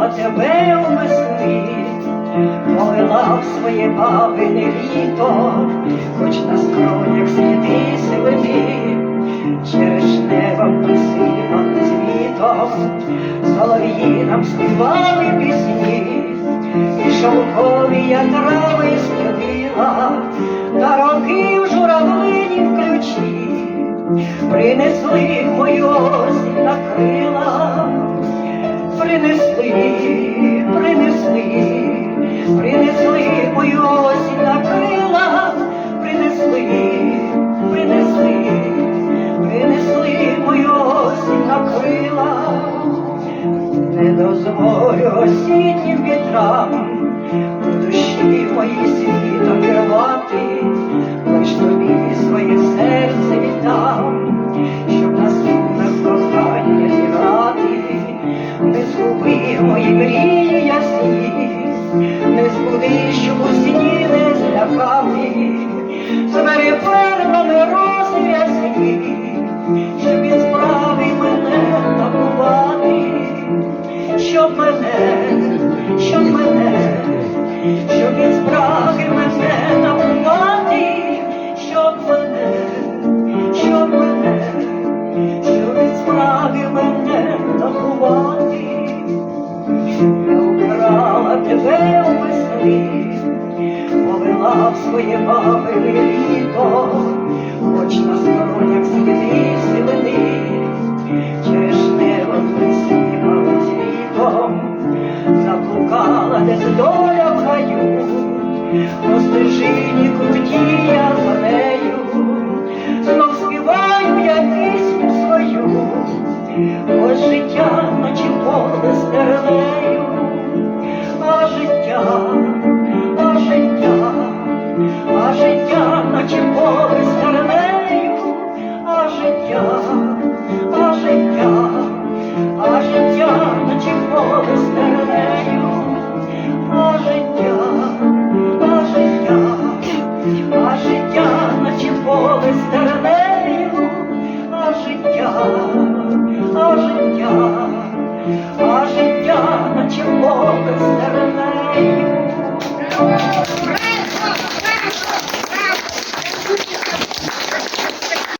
Я тебе у весни, повела в своє бабине літо, хоч на скронях сліди сивини, черешневом посипав цвітом, солов'ї нам співали пісні, і шовкові я трави стелила, на роки в журавлині ключі, принесли мою осінь на крила не дозволю осіннім вітрам у душі моїй світом своє бабине літо, хоч на сторонях сліди сліди, через небо висипало цвітом, заблукала десь доля в хаю, по стежині круті за нею. de pobre.